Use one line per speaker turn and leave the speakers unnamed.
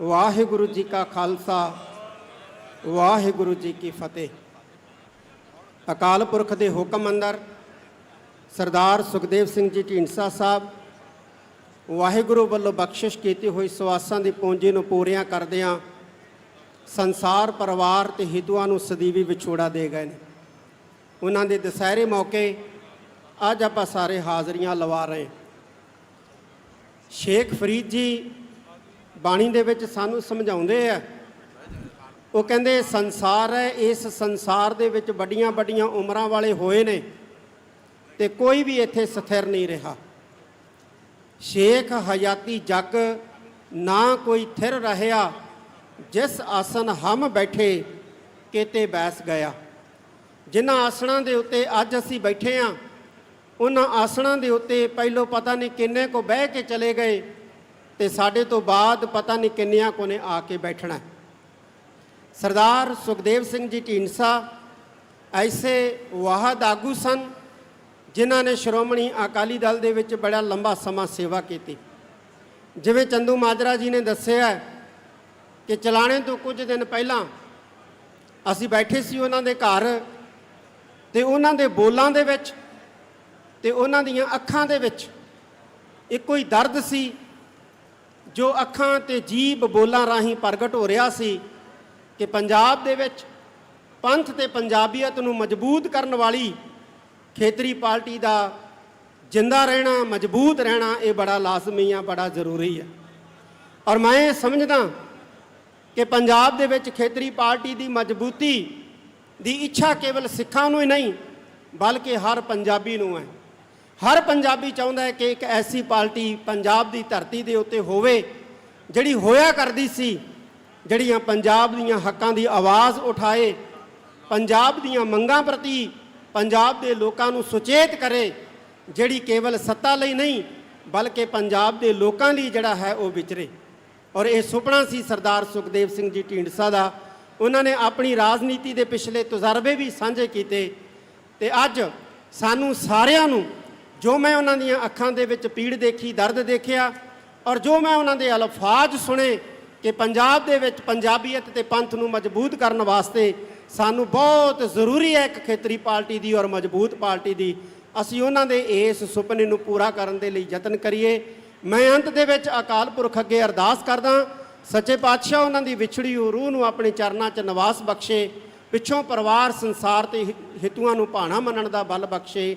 ਵਾਹਿਗੁਰੂ ਜੀ ਕਾ ਖਾਲਸਾ, ਵਾਹਿਗੁਰੂ ਜੀ ਕੀ ਫਤਿਹ। ਅਕਾਲ ਪੁਰਖ ਦੇ ਹੁਕਮ ਅੰਦਰ ਸਰਦਾਰ ਸੁਖਦੇਵ ਸਿੰਘ ਜੀ ਢੀਂਡਸਾ ਸਾਹਿਬ ਵਾਹਿਗੁਰੂ ਵੱਲੋਂ ਬਖਸ਼ਿਸ਼ ਕੀਤੀ ਹੋਈ ਸਵਾਸਾਂ ਦੀ ਪੂੰਜੀ ਨੂੰ ਪੂਰੀਆਂ ਕਰਦਿਆਂ ਸੰਸਾਰ, ਪਰਿਵਾਰ ਤੇ ਹਿੰਦੂਆਂ ਨੂੰ ਸਦੀਵੀ ਵਿਛੋੜਾ ਦੇ ਗਏ ਨੇ। ਉਹਨਾਂ ਦੇ ਦੁਸਹਿਰੇ ਮੌਕੇ ਅੱਜ ਆਪਾਂ ਸਾਰੇ ਹਾਜ਼ਰੀਆਂ ਲਵਾ ਰਹੇ ਸ਼ੇਖ ਫਰੀਦ ਜੀ ਬਾਣੀ ਦੇ ਵਿੱਚ ਸਾਨੂੰ ਸਮਝਾਉਂਦੇ ਆ। ਉਹ ਕਹਿੰਦੇ, ਸੰਸਾਰ ਹੈ, ਇਸ ਸੰਸਾਰ ਦੇ ਵਿੱਚ ਵੱਡੀਆਂ ਵੱਡੀਆਂ ਉਮਰਾਂ ਵਾਲੇ ਹੋਏ ਨੇ ਤੇ ਕੋਈ ਵੀ ਇੱਥੇ ਸਥਿਰ ਨਹੀਂ ਰਿਹਾ। ਸ਼ੇਖ ਹਯਾਤੀ ਜਗ ਨਾ ਕੋਈ ਥਿਰ ਰਹਿਆ, ਜਿਸ ਆਸਨ ਹਮ ਬੈਠੇ ਕਿਤੇ ਬੈਸ ਗਿਆ। ਜਿਨ੍ਹਾਂ ਆਸਣਾਂ ਦੇ ਉੱਤੇ ਅੱਜ ਅਸੀਂ ਬੈਠੇ ਆ, ਉਹਨਾਂ ਆਸਣਾਂ ਦੇ ਉੱਤੇ ਪਹਿਲੋਂ ਪਤਾ ਨਹੀਂ ਕਿੰਨੇ ਕੋ ਬਹਿ ਕੇ ਚਲੇ ਗਏ ਤੇ ਸਾਡੇ ਤੋਂ ਬਾਅਦ ਪਤਾ ਨਹੀਂ ਕਿੰਨਿਆਂ ਕੋ ਨੇ ਆ ਕੇ ਬੈਠਣਾ ਸਰਦਾਰ ਸੁਖਦੇਵ ਸਿੰਘ ਜੀ ਢੀਂਡਸਾ ਐਸੇ ਵਾਹਦ ਆਗੂ ਸਨ ਜਿਨ੍ਹਾਂ ਨੇ ਸ਼੍ਰੋਮਣੀ ਅਕਾਲੀ ਦਲ ਦੇ ਵਿੱਚ ਬੜਾ ਲੰਬਾ ਸਮਾਂ ਸੇਵਾ ਕੀਤੀ। ਜਿਵੇਂ ਚੰਦੂ ਮਾਜਰਾ ਜੀ ਨੇ ਦੱਸਿਆ ਕਿ ਚਲਾਣੇ ਤੋਂ ਕੁਝ ਦਿਨ ਪਹਿਲਾਂ ਅਸੀਂ ਬੈਠੇ ਸੀ ਉਹਨਾਂ ਦੇ ਘਰ ਤੇ ਉਹਨਾਂ ਦੇ ਬੋਲਾਂ ਦੇ ਵਿੱਚ ਤੇ ਉਹਨਾਂ ਦੀਆਂ ਅੱਖਾਂ ਦੇ ਵਿੱਚ ਇੱਕੋ ਹੀ ਦਰਦ ਸੀ ਜੋ ਅੱਖਾਂ ਤੇ ਜੀਬ ਬੋਲਾਂ ਰਾਹੀਂ ਪ੍ਰਗਟ ਹੋ ਰਿਹਾ ਸੀ ਕਿ ਪੰਜਾਬ ਦੇ ਵਿੱਚ ਪੰਥ ਤੇ ਪੰਜਾਬੀਅਤ ਨੂੰ ਮਜ਼ਬੂਤ ਕਰਨ ਵਾਲੀ ਖੇਤਰੀ ਪਾਰਟੀ ਦਾ ਜਿੰਦਾ ਰਹਿਣਾ, ਮਜ਼ਬੂਤ ਰਹਿਣਾ, ਇਹ ਬੜਾ ਲਾਜ਼ਮੀ ਆ, ਬੜਾ ਜ਼ਰੂਰੀ ਹੈ ਔਰ ਮੈਂ ਇਹ ਸਮਝਦਾ ਕਿ ਪੰਜਾਬ ਦੇ ਵਿੱਚ ਖੇਤਰੀ ਪਾਰਟੀ ਦੀ ਮਜ਼ਬੂਤੀ ਦੀ ਇੱਛਾ ਕੇਵਲ ਸਿੱਖਾਂ ਨੂੰ ਹੀ ਨਹੀਂ, ਬਲਕਿ ਹਰ ਪੰਜਾਬੀ ਨੂੰ ਹੈ। ਹਰ ਪੰਜਾਬੀ ਚਾਹੁੰਦਾ ਹੈ ਕਿ ਇੱਕ ਐਸੀ ਪਾਰਟੀ ਪੰਜਾਬ ਦੀ ਧਰਤੀ ਦੇ ਉੱਤੇ ਹੋਵੇ, ਜਿਹੜੀ ਹੋਇਆ ਕਰਦੀ ਸੀ, ਜਿਹੜੀਆਂ ਪੰਜਾਬ ਦੀਆਂ ਹੱਕਾਂ ਦੀ ਆਵਾਜ਼ ਉਠਾਏ, ਪੰਜਾਬ ਦੀਆਂ ਮੰਗਾਂ ਪ੍ਰਤੀ ਪੰਜਾਬ ਦੇ ਲੋਕਾਂ ਨੂੰ ਸੁਚੇਤ ਕਰੇ, ਜਿਹੜੀ ਕੇਵਲ ਸੱਤਾ ਲਈ ਨਹੀਂ, ਬਲਕਿ ਪੰਜਾਬ ਦੇ ਲੋਕਾਂ ਲਈ ਜਿਹੜਾ ਹੈ ਉਹ ਵਿਚਰੇ। ਔਰ ਇਹ ਸੁਪਨਾ ਸੀ ਸਰਦਾਰ ਸੁਖਦੇਵ ਸਿੰਘ ਜੀ ਢੀਂਡਸਾ ਦਾ। ਉਹਨਾਂ ਨੇ ਆਪਣੀ ਰਾਜਨੀਤੀ ਦੇ ਪਿਛਲੇ ਤਜਰਬੇ ਵੀ ਸਾਂਝੇ ਕੀਤੇ ਤੇ ਅੱਜ ਸਾਨੂੰ ਸਾਰਿਆਂ ਨੂੰ ਜੋ ਮੈਂ ਉਹਨਾਂ ਦੀਆਂ ਅੱਖਾਂ ਦੇ ਵਿੱਚ ਪੀੜ ਦੇਖੀ, ਦਰਦ ਦੇਖਿਆ ਔਰ ਜੋ ਮੈਂ ਉਹਨਾਂ ਦੇ ਅਲਫਾਜ਼ ਸੁਣੇ ਕਿ ਪੰਜਾਬ ਦੇ ਵਿੱਚ ਪੰਜਾਬੀਅਤ ਤੇ ਪੰਥ ਨੂੰ ਮਜ਼ਬੂਤ ਕਰਨ ਵਾਸਤੇ ਸਾਨੂੰ ਬਹੁਤ ਜ਼ਰੂਰੀ ਹੈ ਇੱਕ ਖੇਤਰੀ ਪਾਰਟੀ ਦੀ ਔਰ ਮਜ਼ਬੂਤ ਪਾਰਟੀ ਦੀ। ਅਸੀਂ ਉਹਨਾਂ ਦੇ ਇਸ ਸੁਪਨੇ ਨੂੰ ਪੂਰਾ ਕਰਨ ਦੇ ਲਈ ਯਤਨ ਕਰੀਏ। ਮੈਂ ਅੰਤ ਦੇ ਵਿੱਚ ਅਕਾਲ ਪੁਰਖ ਅੱਗੇ ਅਰਦਾਸ ਕਰਦਾ ਸੱਚੇ ਪਾਤਸ਼ਾਹ ਉਹਨਾਂ ਦੀ ਵਿਛੜੀ ਰੂਹ ਨੂੰ ਆਪਣੇ ਚਰਨਾਂ 'ਚ ਨਿਵਾਸ ਬਖਸ਼ੇ, ਪਿੱਛੋਂ ਪਰਿਵਾਰ ਸੰਸਾਰ ਤੇ ਹਿ- ਹਿਤੂਆਂ ਨੂੰ ਭਾਣਾ ਮੰਨਣ ਦਾ ਬਲ ਬਖਸ਼ੇ